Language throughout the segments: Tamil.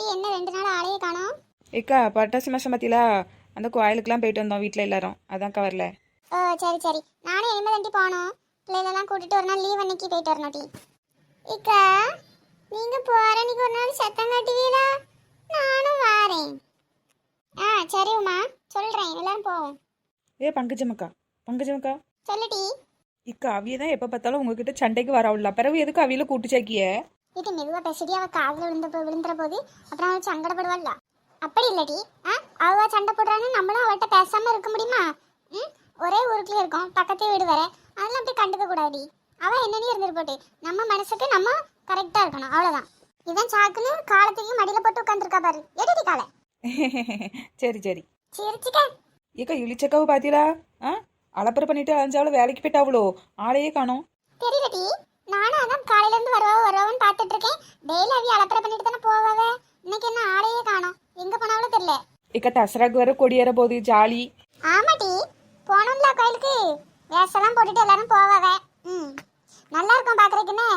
டி என்ன ரெண்டு நாள் ஆளையே காணோம்? ஏக்கா பட்டாசு மாதம் பார்த்தீங்களா அந்த கோயிலுக்குலாம் போயிட்டு வந்தோம் வீட்டில் எல்லாரும். அதான்க்கா வரல. ஓ சரி சரி. நானும் இனிமே தாண்டி போகணும். பிள்ளைகளெல்லாம் கூட்டிட்டு ஒரு நாள் லீவ் அன்னைக்கு போயிட்டு வரணும் டி. இக்கா நீங்க போற அன்னைக்கு ஒரு நாள் சத்தம் காட்டுவீங்களா நானும் வாரேன். ஆ சரி உமா. சொல்றேன். எல்லாரும் போவோம். ஏ பங்கஜமக்கா பங்கஜமக்கா சொல்லுடி இக்கா அவிய தான் எப்போ பார்த்தாலும் உங்ககிட்ட சண்டைக்கு வரவில்ல பிறகு எதுக்கு அவியில கூட்டு சாக்கிய இது மெதுவா பேசிடி அவ காதுல விழுந்த போ- விழுந்துற போது அப்புறம் அவள் சங்கடப்படுவாள்ல. அப்படி இல்லடி. ஆ? அவ சண்டை போடுறான்னு நம்மளும் அவள்கிட்ட பேசாம இருக்க முடியுமா? ம்? ஒரே ஊருக்குள்ளே இருக்கோம். பக்கத்து வீடு வேற. அதெல்லாம் அப்படி கண்டுக்க கூடாது அவ என்னன்னு இருந்துட்டு போட்டு நம்ம மனசுக்கு நம்ம கரெக்டா இருக்கணும். அவ்வளவுதான். இதான் சாக்குன்னு காலத்துக்கு மடியில போட்டு உட்காந்துருக்கா பாரு. எடுடி காலை? சரி சரி. சிரிச்சுக்க. ஏக்கா இழிச்சக்காவை பார்த்தீங்களா ஆ? அலப்பறை பண்ணிட்டு அலைஞ்சாலும் வேலைக்கு போயிட்டாவளோ? ஆளையே காணோம். தெரியலடி. நானும் அதான் காலையில இருந்து வருவா வருவான்னு பார்த்துட்டு இருக்கேன். டெய்லி அவி அலப்பறை பண்ணிட்டு தானே போவாவே? இன்னைக்கு என்ன ஆளையே காணோம். எங்க போனாலும் தெரியல. ஏக்கா தசராக்கு வர கொடியேற போகுது ஜாலி. ஆமாடி போனோம்ல கோயிலுக்கு. வேஷம்லாம் போட்டுட்டு எல்லாரும் போவாவே. ம். நல்லா இருக்கும் பார்க்கறதுக்குன்னு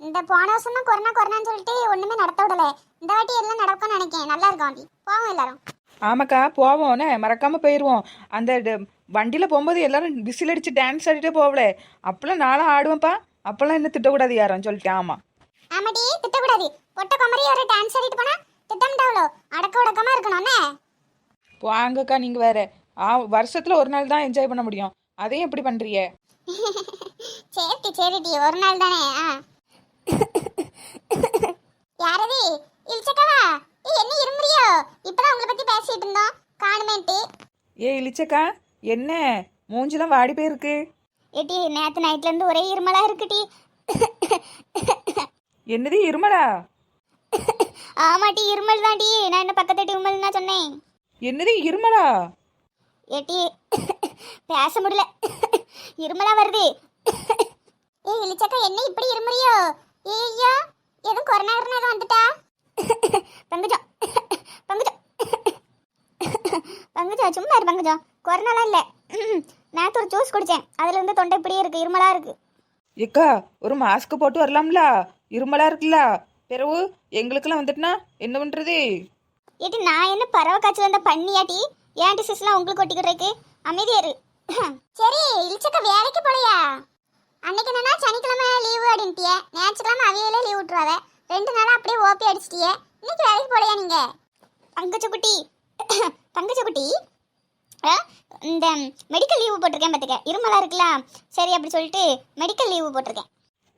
இந்த போன வருஷம் தான் கொரோனா கொரோனான்னு சொல்லிட்டு ஒண்ணுமே நடத்த விடல. இந்த வாட்டி எல்லாம் நடக்கும்னு நினைக்கிறேன் நல்லா இருக்கும் ஆண்டி. போவோம் எல்லாரும். ஆமாக்கா போவோம்னே மறக்காம போயிடுவோம் அந்த வண்டியில போகும்போது எல்லாரும் விசில் அடிச்சு டான்ஸ் ஆடிட்டே போகல அப்பெல்லாம் நானும் ஆடுவேன்ப்பா. அப்பெல்லாம் என்ன திட்டக்கூடாது யாரும்? சொல்லிட்டேன் ஆமா. ஆமாடி திட்டக்கூடாது. பொட்ட குமரி ஒரு டான்ஸ் ஆடிட்டு போனா திட்டம்டாவளோ. அடக்க உடக்கமா இருக்கணும்னே வாங்கக்கா நீங்க வேற. ஆ வருஷத்துல ஒரு நாள் தான் என்ஜாய் பண்ண முடியும். அதையும் எப்படி பண்றீங்க? சரிடி சரிடி ஒரு நாள் தானே ஆ. யாரது? இல்ச்சக்கவா? ஏய் என்ன இருமுறியோ? இப்பதான் உங்களை பத்தி பேசிட்டு இருந்தோம். காணுமேன்ட்டு. ஏ இளிச்சக்கா என்ன? மூஞ்சிலாம் வாடி போயிருக்கு. ஏட்டி நேத்து நைட்ல இருந்து ஒரே இருமலா இருக்குடி. என்னது இருமலா? ஆமாட்டி இருமல் தாண்டி நான் என்ன பக்கத்து இருமல் தான் சொன்னேன். என்னது இருமலா? ஏட்டி பேச முடியல. இருமலா வருது. ஏய் இளிச்சக்கா என்ன இப்படி இருமுறியோ? ஏய்யா எதுவும் கொரோனா கொரோனா எதுவும் வந்துட்டா? பங்குஜம் பங்குஜம். பங்குஜம் சும்மா இரு பங்குஜம். கொரோனாலாம் இல்லை. நேற்று ஒரு ஜூஸ் குடித்தேன் அதுல இருந்து தொண்டை இப்படியே இருக்கு இருமலா இருக்கு. ஏக்கா ஒரு மாஸ்க் போட்டு வரலாம்ல? இருமலா இருக்குல்ல? பிறகு எங்களுக்கெல்லாம் வந்துட்டுனா என்ன பண்றது? ஏட்டி நான் என்ன பறவை காய்ச்சல் வந்த பண்ணியாட்டி? ஏன் டிசீஸ்லாம் உங்களுக்கு ஒட்டிக்கிறதுக்கு அமைதியா இரு. சரி இழிச்சக்க வேலைக்கு போலையா? அன்னைக்கு என்னன்னா சனிக்கிழமை லீவு அப்படின்ட்டிய. ஞாயிற்றுக்கிழமை அவையிலே லீவ் விட்டுருவாவ. ரெண்டு நாளா அப்படியே ஓபி அடிச்சிட்டிய. இன்னைக்கு வேலைக்கு போலையா நீங்க? பங்கச்சக்குட்டி பங்கச்சக்குட்டி ஆ, இந்த மெடிக்கல் லீவு போட்டிருக்கேன் பார்த்துக்க. இருமலா இருக்கலாம் சரி அப்படி சொல்லிட்டு மெடிக்கல் லீவு போட்டிருக்கேன்.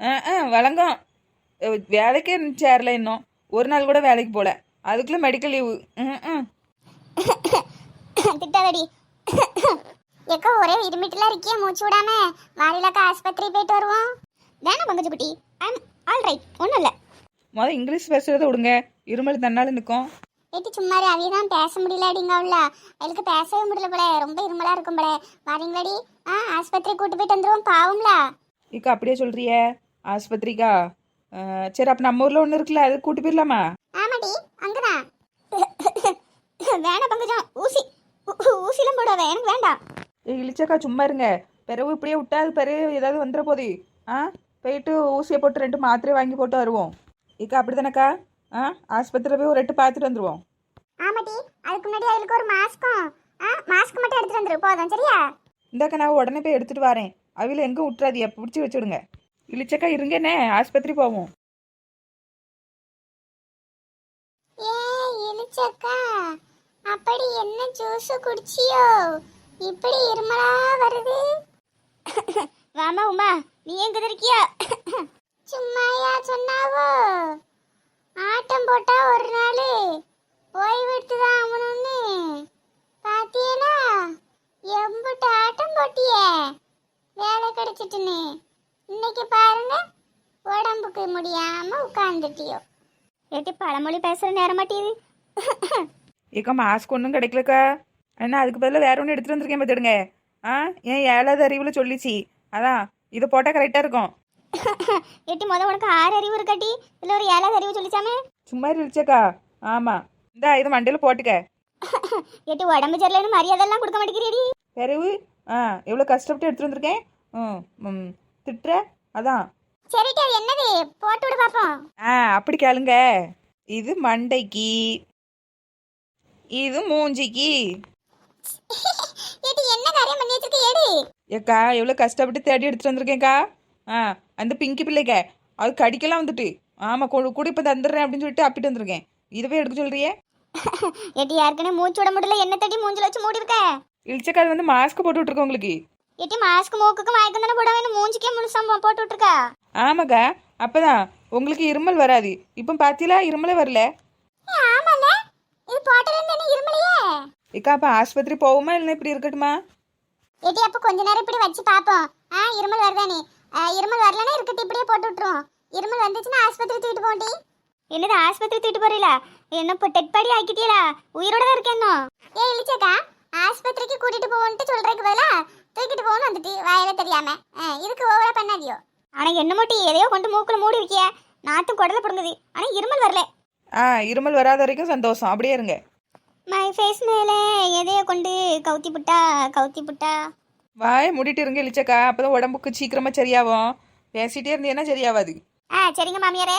ஆ ஆ வழங்கம். வேலைக்கே சேரல இன்னும்? ஒரு நாள் கூட வேலைக்கு போல. அதுக்குள்ள மெடிக்கல் லீவு ம் ம். திட்டாதடி. எக்கோ ஒரே இருமிட்டுலாம் இருக்கிய மூச்சு விடாம. வாரிலாக்கா ஆஸ்பத்திரி போயிட்டு வருவோம். வேணாம் பங்கஜ குட்டி ஐம் ஆல் ரைட் ஒன்றும் இல்லை. முத இங்கிலீஷ் பேசுறத விடுங்க. இருமல் தன்னால நிற்கும். ஏட்டி சும்மா அவிய தான் பேச முடியல அப்படிங்க அவள. அவளுக்கு பேசவே முடியல போல ரொம்ப இருமலா இருக்கும் போல. வரீங்களாடி? ஆ ஆஸ்பத்திரி கூட்டு போயிட்டு வந்துருவோம் பாவம்ல. இக்கா அப்படியே சொல்றிய ஆஸ்பத்திரிக்கா? சரி அப்போ நம்ம ஊரில் ஒன்று இருக்குல்ல அது கூட்டு போயிடலாமா? ஆமாடி அங்கதான் வேணாம் பங்கஜம் ஊசி. ஊசிலாம் போடாத எனக்கு வேண்டாம். இழிச்சக்கா சும்மா இருங்க. பிறகு இப்படியே விட்டா அது பிறகு ஏதாவது வந்துட போகுது ஆ போயிட்டு ஊசியை போட்டு ரெண்டு மாத்திரை வாங்கி போட்டு வருவோம். இக்கா அப்படி தானேக்கா ஆ ஆஸ்பத்திரியில் போய் ஒரு எட்டு பார்த்துட்டு வந்துடுவோம் ஆமாடி அதுக்கு முன்னாடி அவளுக்கு ஒரு மாஸ்க்கும். ஆ மாஸ்க் மட்டும் எடுத்துட்டு வந்துரு போதும் சரியா? இந்தாக்கா நான் உடனே போய் எடுத்துட்டு வரேன். அவில எங்கே விட்டுறாதிய பிடிச்சி வச்சுடுங்க. இழிச்சக்கா இருங்கண்ணே ஆஸ்பத்திரி போவோம். ஏ இழிச்சக்கா அப்படி என்ன ஜூஸ் குடிச்சியோ? இப்படி இருமலா வருது? வாமா உமா நீ எங்க இருக்கியா? சும்மாயா சொன்னாவோ? ஆட்டம் போட்டா ஒரு நாள். ஓய்வெடுத்து தான் ஆகணும்னு. பாத்தியனா எம்புட்டு ஆட்டம் போட்டியே. வேலை கிடைச்சிட்டுன்னு. இன்னைக்கு பாருங்க உடம்புக்கு முடியாம உட்கார்ந்துட்டியோ. ஏட்டி பழமொழி பேசுற நேரம் மாட்டேது ஏக்கா மாஸ்க் ஒன்றும் கிடைக்கலக்கா. அண்ணா அதுக்கு பதிலாக வேற ஒன்று எடுத்துட்டு வந்திருக்கேன் பார்த்துடுங்க. ஆ ஏன் ஏழாவது அறிவில் சொல்லிச்சு. அதான் இதை போட்டால் கரெக்டாக இருக்கும். எட்டி முத உனக்கு ஆறு அறிவு இருக்காட்டி. இல்ல ஒரு ஏழாவது அறிவு சொல்லிச்சாமே. சும்மா இழிச்சக்கா ஆமாம் இந்தா இது மண்டையில் போட்டுக்க. எட்டி உடம்பு சரியில்லைன்னு மரியாதைலாம் கொடுக்க மாட்டேங்கிறீடி பிறகு ஆ எவ்வளோ கஷ்டப்பட்டு எடுத்துட்டு வந்திருக்கேன்? ம் ம் திட்டுற? அதான். சரிட்டி அது என்னது? போட்டு விடு பாப்போம். ஆ அப்படி கேளுங்க. இது மண்டைக்கு. இது மூஞ்சிக்கு. ஏடி என்ன காரியம் பண்ணி வச்சிருக்க ஏடி ஏக்கா எவ்வளோ கஷ்டப்பட்டு தேடி எடுத்துட்டு வந்திருக்கேன்க்கா. ஆ அந்த பிங்கி பிள்ளைக்க அது கடிக்கலாம் வந்துட்டு ஆமாம் கொடு கூட இப்போ தந்துடுறேன் அப்படின்னு சொல்லிட்டு அப்பிட்டு வந்திருக்கேன். இதுவே எடுக்க சொல்றியே? ஏடி யாருக்குன்னு மூச்சு விட முடியல என்ன தட்டி மூஞ்சில வச்சு மூடி இருக்க இழிச்சக்கா அது வந்து மாஸ்க் போட்டு விட்ருக்கோம் உங்களுக்கு. ஏடி மாஸ்க் மூக்குக்கு மயக்கம் தானே போட வேணும் மூஞ்சிக்கே முழுசா போட்டு விட்டுருக்கா ஆமாக்கா அப்பதான் உங்களுக்கு இருமல் வராது. இப்போ பார்த்தீங்களா இருமலே வரல. ஆமால இது என்ன இருமலையே? அப்போ ஆஸ்பத்திரி போவோமா இல்லைன்னா இப்படி இருக்கட்டுமா? ஏடி அப்ப கொஞ்ச நேரம் இப்படி வச்சு பாப்போம். ஆ இருமல் வருதானே. இருமல் வரலனா இருக்கட்டு இப்படியே போட்டு விட்டுருவோம். இருமல் வந்துச்சுன்னா ஆஸ்பத்திரி தூக்கிட்டு போண்டி என்னது ஆஸ்பத்திரி தூக்கிட்டு போறீங்களா? என்ன இப்போ டெட் பாடி ஆக்கிட்டீங்களா? உயிரோட தான் இருக்கேன்னோ? ஏ இழிச்சக்கா ஆஸ்பத்திரிக்கு கூட்டிட்டு போவோன்ட்டு சொல்றதுக்கு பதிலா தூக்கிட்டு போகணும் வந்துட்டு வாயில தெரியாம. ஆ, இதுக்கு ஓவரா பண்ணாதியோ. ஆனா என்ன மோட்டி எதையோ கொண்டு மூக்குல மூடி இருக்கிய நாத்தும் குடல பிடுங்குது. ஆனா இருமல் வரல. ஆ இருமல் வராத வரைக்கும் சந்தோஷம். அப்படியே இருங்க. மை ஃபேஸ் மேல எதையோ கொண்டு கவுத்தி புட்டா கவுத்தி புட்டா. வாய் முடிட்டு இருங்க இழிச்சக்கா அப்பதான் உடம்புக்கு சீக்கிரமா சரியாகும். பேசிட்டே இருந்தீங்கன்னா சரியாவாது ஆ சரிங்க மாமியாரே.